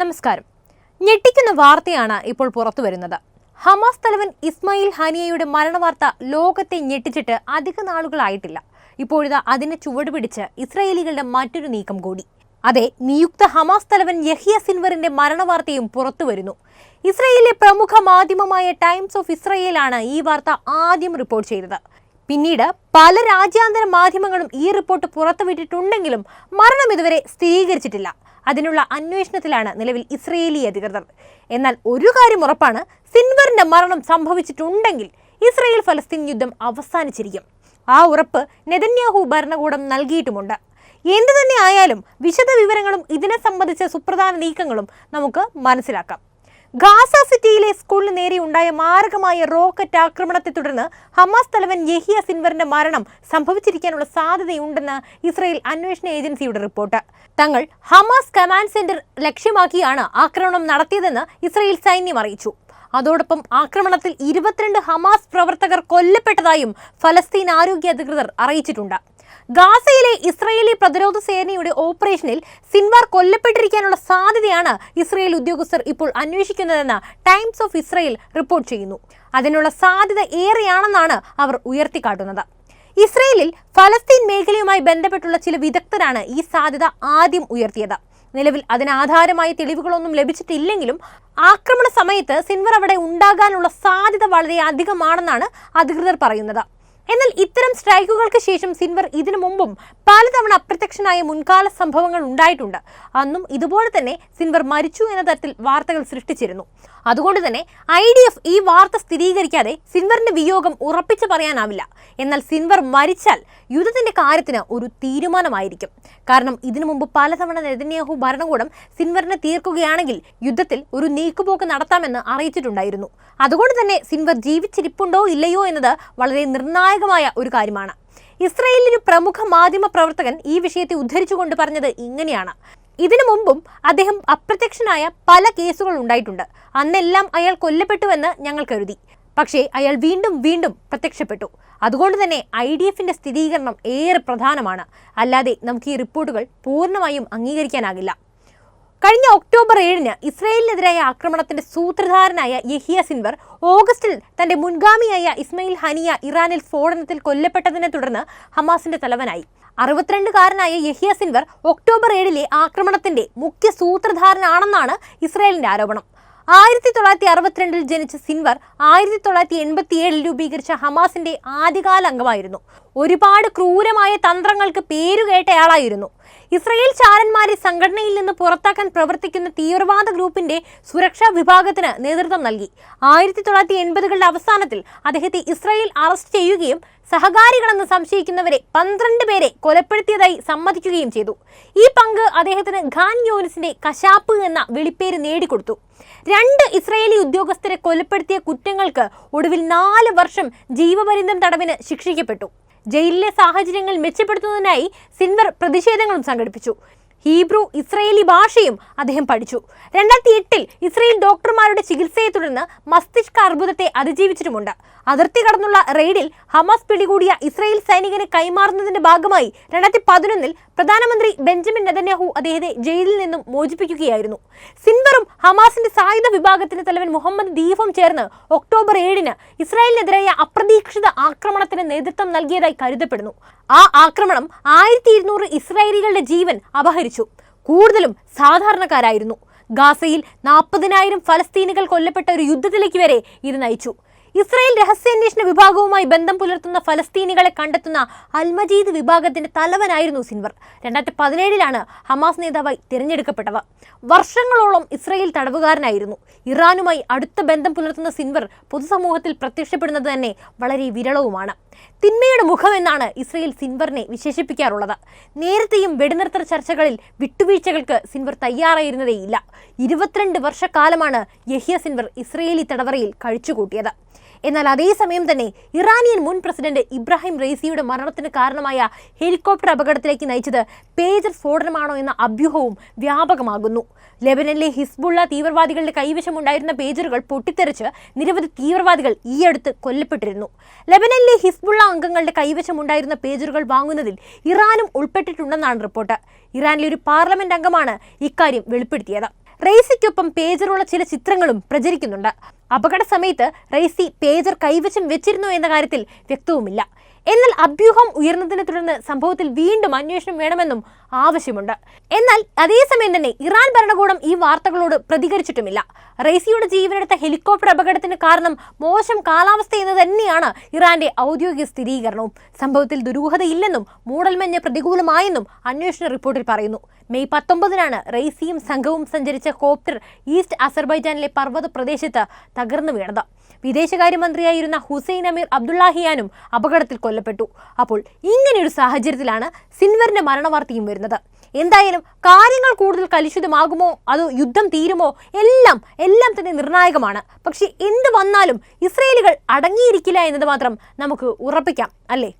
നമസ്കാരം. ഞെട്ടിക്കുന്ന വാർത്തയാണ് ഇപ്പോൾ പുറത്തു വരുന്നത്. ഹമാസ് തലവൻ ഇസ്മായിൽ ഹാനിയയുടെ മരണവാർത്ത ലോകത്തെ ഞെട്ടിച്ചിട്ട് അധിക നാളുകളായിട്ടില്ല. ഇപ്പോഴിതാ അതിനെ ചുവടുപിടിച്ച് ഇസ്രായേലികളുടെ മറ്റൊരു നീക്കം കൂടി. അതെ നിയുക്ത ഹമാസ് തലവൻ യഹിയ സിൻവറിന്റെ മരണവാർത്തയും പുറത്തു വരുന്നു. ഇസ്രയേലിലെ പ്രമുഖ മാധ്യമമായ ടൈംസ് ഓഫ് ഇസ്രയേലാണ് ഈ വാർത്ത ആദ്യം റിപ്പോർട്ട് ചെയ്തത്. പിന്നീട് പല രാജ്യാന്തര മാധ്യമങ്ങളും ഈ റിപ്പോർട്ട് പുറത്തുവിട്ടിട്ടുണ്ടെങ്കിലും മരണം ഇതുവരെ സ്ഥിരീകരിച്ചിട്ടില്ല. അതിനുള്ള അന്വേഷണത്തിലാണ് നിലവിൽ ഇസ്രയേലി അധികൃതർ. എന്നാൽ ഒരു കാര്യം ഉറപ്പാണ് സിൻവറിന്റെ മരണം സംഭവിച്ചിട്ടുണ്ടെങ്കിൽ ഇസ്രയേൽ ഫലസ്തീൻ യുദ്ധം അവസാനിച്ചിരിക്കും. ആ ഉറപ്പ് നെതന്യാഹു ഭരണകൂടം നൽകിയിട്ടുമുണ്ട്. എന്തു തന്നെ ആയാലും വിശദ വിവരങ്ങളും ഇതിനെ സംബന്ധിച്ച സുപ്രധാന നീക്കങ്ങളും നമുക്ക് മനസ്സിലാക്കാം. ഗാസ സിറ്റിയിലെ സ്കൂളിന് നേരെ ഉണ്ടായ മാരകമായ റോക്കറ്റ് ആക്രമണത്തെ തുടർന്ന് ഹമാസ് തലവൻ യഹിയ സിൻവറിന്റെ മരണം സംഭവിച്ചിരിക്കാനുള്ള സാധ്യതയുണ്ടെന്ന് ഇസ്രയേൽ അന്വേഷണ ഏജൻസിയുടെ റിപ്പോർട്ട്. തങ്ങൾ ഹമാസ് കമാൻഡ് സെന്റർ ലക്ഷ്യമാക്കിയാണ് ആക്രമണം നടത്തിയതെന്ന് ഇസ്രയേൽ സൈന്യം അറിയിച്ചു. അതോടൊപ്പം ആക്രമണത്തിൽ ഇരുപത്തിരണ്ട് ഹമാസ് പ്രവർത്തകർ കൊല്ലപ്പെട്ടതായും ഫലസ്തീൻ ആരോഗ്യ അധികൃതർ അറിയിച്ചിട്ടുണ്ട്. ഗാസയിലെ ഇസ്രയേലി പ്രതിരോധ സേനയുടെ ഓപ്പറേഷനിൽ സിൻവാർ കൊല്ലപ്പെട്ടിരിക്കാനുള്ള സാധ്യതയാണ് ഇസ്രയേൽ ഉദ്യോഗസ്ഥർ ഇപ്പോൾ അന്വേഷിക്കുന്നതെന്ന് ടൈംസ് ഓഫ് ഇസ്രയേൽ റിപ്പോർട്ട് ചെയ്യുന്നു. അതിനുള്ള സാധ്യത ഏറെയാണെന്നാണ് അവർ ഉയർത്തിക്കാട്ടുന്നത്. ഇസ്രയേലിൽ ഫലസ്തീൻ മേഖലയുമായി ബന്ധപ്പെട്ടുള്ള ചില വിദഗ്ധരാണ് ഈ സാധ്യത ആദ്യം ഉയർത്തിയത്. നിലവിൽ അതിന് ആധാരമായ തെളിവുകളൊന്നും ലഭിച്ചിട്ടില്ലെങ്കിലും ആക്രമണ സമയത്ത് സിൻവർ അവിടെ ഉണ്ടാകാനുള്ള സാധ്യത വളരെ അധികമാണെന്നാണ് അധികൃതർ പറയുന്നത്. എന്നാൽ ഇത്തരം സ്ട്രൈക്കുകൾക്ക് ശേഷം സിൻവർ ഇതിനു മുമ്പും പലതവണ അപ്രത്യക്ഷനായ മുൻകാല സംഭവങ്ങൾ ഉണ്ടായിട്ടുണ്ട്. അന്നും ഇതുപോലെ തന്നെ സിൻവർ മരിച്ചു എന്ന തരത്തിൽ വാർത്തകൾ സൃഷ്ടിച്ചിരുന്നു. അതുകൊണ്ട് തന്നെ ഐ ഡി എഫ് ഈ വാർത്ത സ്ഥിരീകരിക്കാതെ സിൻവറിന്റെ വിയോഗം ഉറപ്പിച്ചു പറയാനാവില്ല. എന്നാൽ സിൻവർ മരിച്ചാൽ യുദ്ധത്തിന്റെ കാര്യത്തിന് ഒരു തീരുമാനമായിരിക്കും. കാരണം ഇതിനു മുമ്പ് പലതവണ നെതന്യാഹു ഭരണകൂടം സിൻവറിനെ തീർക്കുകയാണെങ്കിൽ യുദ്ധത്തിൽ ഒരു നീക്കുപോക്ക് നടത്താമെന്ന് അറിയിച്ചിട്ടുണ്ടായിരുന്നു. അതുകൊണ്ട് തന്നെ സിൻവർ ജീവിച്ചിരിപ്പുണ്ടോ ഇല്ലയോ എന്നത് വളരെ നിർണായകമായ ഒരു കാര്യമാണ്. ഇസ്രയേലിന് പ്രമുഖ മാധ്യമ പ്രവർത്തകൻ ഈ വിഷയത്തെ ഉദ്ധരിച്ചുകൊണ്ട് പറഞ്ഞത് ഇങ്ങനെയാണ്. ഇതിനു മുമ്പും അദ്ദേഹം അപ്രത്യക്ഷനായ പല കേസുകൾ ഉണ്ടായിട്ടുണ്ട്. അന്നെല്ലാം അയാൾ കൊല്ലപ്പെട്ടുവെന്ന് ഞങ്ങൾ കരുതി. പക്ഷേ അയാൾ വീണ്ടും വീണ്ടും പ്രത്യക്ഷപ്പെട്ടു. അതുകൊണ്ട് തന്നെ ഐ ഡി എഫിന്റെ സ്ഥിരീകരണം ഏറെ പ്രധാനമാണ്. അല്ലാതെ നമുക്ക് ഈ റിപ്പോർട്ടുകൾ പൂർണമായും അംഗീകരിക്കാനാകില്ല. കഴിഞ്ഞ ഒക്ടോബർ ഏഴിന് ഇസ്രയേലിനെതിരായ ആക്രമണത്തിന്റെ സൂത്രധാരനായ യഹിയ സിൻവർ ഓഗസ്റ്റിൽ തന്റെ മുൻഗാമിയായ ഇസ്മയിൽ ഹനിയ ഇറാനിൽ സ്ഫോടനത്തിൽ കൊല്ലപ്പെട്ടതിനെ തുടർന്ന് ഹമാസിന്റെ തലവനായി. അറുപത്തിരണ്ടുകാരനായ യഹിയ സിൻവർ ഒക്ടോബർ ഏഴിലെ ആക്രമണത്തിന്റെ മുഖ്യ സൂത്രധാരനാണെന്നാണ് ഇസ്രയേലിന്റെ ആരോപണം. ആയിരത്തി തൊള്ളായിരത്തി അറുപത്തിരണ്ടിൽ ജനിച്ച സിൻവർ ആയിരത്തി തൊള്ളായിരത്തി എൺപത്തിയേഴിൽ രൂപീകരിച്ച ഹമാസിന്റെ ആദ്യകാല അംഗമായിരുന്നു. ഒരുപാട് ക്രൂരമായ തന്ത്രങ്ങൾക്ക് പേരുകേട്ടയാളായിരുന്നു ഇസ്രയേൽ ചാരന്മാരെ സംഘടനയിൽ നിന്ന് പുറത്താക്കാൻ പ്രവർത്തിക്കുന്ന തീവ്രവാദ ഗ്രൂപ്പിന്റെ സുരക്ഷാ വിഭാഗത്തിന് നേതൃത്വം നൽകി. ആയിരത്തി തൊള്ളായിരത്തി എൺപതുകളുടെ അവസാനത്തിൽ അദ്ദേഹത്തെ ഇസ്രയേൽ അറസ്റ്റ് ചെയ്യുകയും സഹകാരികളെന്ന് സംശയിക്കുന്നവരെ പന്ത്രണ്ട് പേരെ കൊലപ്പെടുത്തിയതായി സമ്മതിക്കുകയും ചെയ്തു. ഈ പങ്ക് അദ്ദേഹത്തിന് ഖാൻ യോനിസിന്റെ കശാപ്പ് എന്ന വിളിപ്പേര് നേടിക്കൊടുത്തു. രണ്ട് ഇസ്രയേലി ഉദ്യോഗസ്ഥരെ കൊലപ്പെടുത്തിയ കുറ്റങ്ങൾക്ക് ഒടുവിൽ നാല് വർഷം ജീവപര്യന്തം തടവിന് ശിക്ഷിക്കപ്പെട്ടു. ജയിലിലെ സാഹചര്യങ്ങൾ മെച്ചപ്പെടുത്തുന്നതിനായി സിൻവർ പ്രതിഷേധങ്ങളും സംഘടിപ്പിച്ചു. ഹീബ്രു ഇസ്രയേലി ഭാഷയും അദ്ദേഹം പഠിച്ചു. രണ്ടായിരത്തി എട്ടിൽ ഇസ്രയേൽ ഡോക്ടർമാരുടെ ചികിത്സയെ തുടർന്ന് മസ്തിഷ്ക അർബുദത്തെ അതിജീവിച്ചിട്ടുമുണ്ട്. അതിർത്തി കടന്നുള്ള റെയ്ഡിൽ ഹമാസ് പിടികൂടിയ ഇസ്രയേൽ സൈനികനെ കൈമാറുന്നതിന്റെ ഭാഗമായി രണ്ടായിരത്തി പതിനൊന്നിൽ പ്രധാനമന്ത്രി ബെഞ്ചമിൻ നെതന്യാഹു അദ്ദേഹത്തെ ജയിലിൽ നിന്നും മോചിപ്പിക്കുകയായിരുന്നു. സിൻവറും ഹമാസിന്റെ സായുധ വിഭാഗത്തിന്റെ തലവൻ മുഹമ്മദ് ദീഫും ചേർന്ന് ഒക്ടോബർ ഏഴിന് ഇസ്രായേലിനെതിരായ അപ്രതീക്ഷിത ആക്രമണത്തിന് നേതൃത്വം നൽകിയതായി കരുതപ്പെടുന്നു. ആ ആക്രമണം ആയിരത്തി ഇരുന്നൂറ് ഇസ്രായേലികളുടെ ജീവൻ അപഹരിച്ചു. കൂടുതലും സാധാരണക്കാരായിരുന്നു. ഗാസയിൽ നാൽപ്പതിനായിരം ഫലസ്തീനുകൾ കൊല്ലപ്പെട്ട ഒരു യുദ്ധത്തിലേക്ക് വരെ ഇത് നയിച്ചു. ഇസ്രായേൽ രഹസ്യാന്വേഷണ വിഭാഗവുമായി ബന്ധം പുലർത്തുന്ന ഫലസ്തീനികളെ കണ്ടെത്തുന്ന അൽമജീദ് വിഭാഗത്തിന്റെ തലവനായിരുന്നു സിൻവർ. രണ്ടായിരത്തി പതിനേഴിലാണ് ഹമാസ് നേതാവായി തിരഞ്ഞെടുക്കപ്പെട്ടവ. വർഷങ്ങളോളം ഇസ്രായേൽ തടവുകാരനായിരുന്നു. ഇറാനുമായി അടുത്ത ബന്ധം പുലർത്തുന്ന സിൻവർ പൊതുസമൂഹത്തിൽ പ്രത്യക്ഷപ്പെടുന്നത് തന്നെ വളരെ വിരളവുമാണ്. തിന്മയുടെ മുഖമെന്നാണ് ഇസ്രയേൽ സിൻവറിനെ വിശേഷിപ്പിക്കാറുള്ളത്. നേരത്തെയും വെടിനിർത്തൽ ചർച്ചകളിൽ വിട്ടുവീഴ്ചകൾക്ക് സിൻവർ തയ്യാറായിരുന്നതേയില്ല. ഇരുപത്തിരണ്ട് വർഷക്കാലമാണ് യഹിയ സിൻവർ ഇസ്രയേലി തടവറയിൽ കഴിച്ചുകൂട്ടിയത്. എന്നാൽ അതേസമയം തന്നെ ഇറാനിയൻ മുൻ പ്രസിഡന്റ് ഇബ്രാഹിം റെയ്സിയുടെ മരണത്തിന് കാരണമായ ഹെലികോപ്റ്റർ അപകടത്തിലേക്ക് നയിച്ചത് പേജർ സ്ഫോടനമാണോ എന്ന അഭ്യൂഹവും വ്യാപകമാകുന്നു. ലെബനനിലെ ഹിസ്ബുള്ള തീവ്രവാദികളുടെ കൈവശമുണ്ടായിരുന്ന പേജറുകൾ പൊട്ടിത്തെറിച്ച് നിരവധി തീവ്രവാദികൾ ഈയടുത്ത് കൊല്ലപ്പെട്ടിരുന്നു. ലെബനനിലെ ഹിസ്ബുള്ള അംഗങ്ങളുടെ കൈവശമുണ്ടായിരുന്ന പേജറുകൾ വാങ്ങുന്നതിൽ ഇറാനും ഉൾപ്പെട്ടിട്ടുണ്ടെന്നാണ് റിപ്പോർട്ട്. ഇറാനിലെ ഒരു പാർലമെന്റ് അംഗമാണ് ഇക്കാര്യം വെളിപ്പെടുത്തിയത്. റെയ്സിക്കൊപ്പം പേജറുള്ള ചില ചിത്രങ്ങളും പ്രചരിക്കുന്നുണ്ട്. അപകട സമയത്ത് റെയ്സി പേജർ കൈവശം വെച്ചിരുന്നു എന്ന കാര്യത്തിൽ വ്യക്തവുമില്ല. എന്നാൽ അഭ്യൂഹം ഉയർന്നതിനെ തുടർന്ന് സംഭവത്തിൽ വീണ്ടും അന്വേഷണം വേണമെന്നും ആവശ്യമുണ്ട്. എന്നാൽ അതേസമയം തന്നെ ഇറാൻ ഭരണകൂടം ഈ വാർത്തകളോട് പ്രതികരിച്ചിട്ടുമില്ല. റൈസിയുടെ ജീവനെടുത്ത ഹെലികോപ്റ്റർ അപകടത്തിന് കാരണം മോശം കാലാവസ്ഥ എന്ന് തന്നെയാണ് ഇറാന്റെ ഔദ്യോഗിക സ്ഥിരീകരണവും. സംഭവത്തിൽ ദുരൂഹതയില്ലെന്നും മൂടൽമഞ്ഞ് പ്രതികൂലമായെന്നും അന്വേഷണ റിപ്പോർട്ടിൽ പറയുന്നു. മെയ് പത്തൊമ്പതിനാണ് റൈസിയും സംഘവും സഞ്ചരിച്ച കോപ്റ്റർ ഈസ്റ്റ് അസർബൈജാനിലെ പർവത പ്രദേശത്ത് തകർന്നു വീണത്. വിദേശകാര്യമന്ത്രിയായിരുന്ന ഹുസൈൻ അമീർ അബ്ദുല്ലാഹിയാനും അപകടത്തിൽ കൊല്ലപ്പെട്ടു. അപ്പോൾ ഇങ്ങനെയൊരു സാഹചര്യത്തിലാണ് സിൻവറിന്റെ മരണവാർത്തയും വരുന്നത്. എന്തായാലും കാര്യങ്ങൾ കൂടുതൽ കലുഷിതമാകുമോ? അതോ യുദ്ധം തീരുമോ? എല്ലാം എല്ലാം തന്നെ നിർണായകമാണ്. പക്ഷേ എന്ത് വന്നാലും ഇസ്രയേലുകൾ അടങ്ങിയിരിക്കില്ല എന്നത് മാത്രം നമുക്ക് ഉറപ്പിക്കാം അല്ലേ?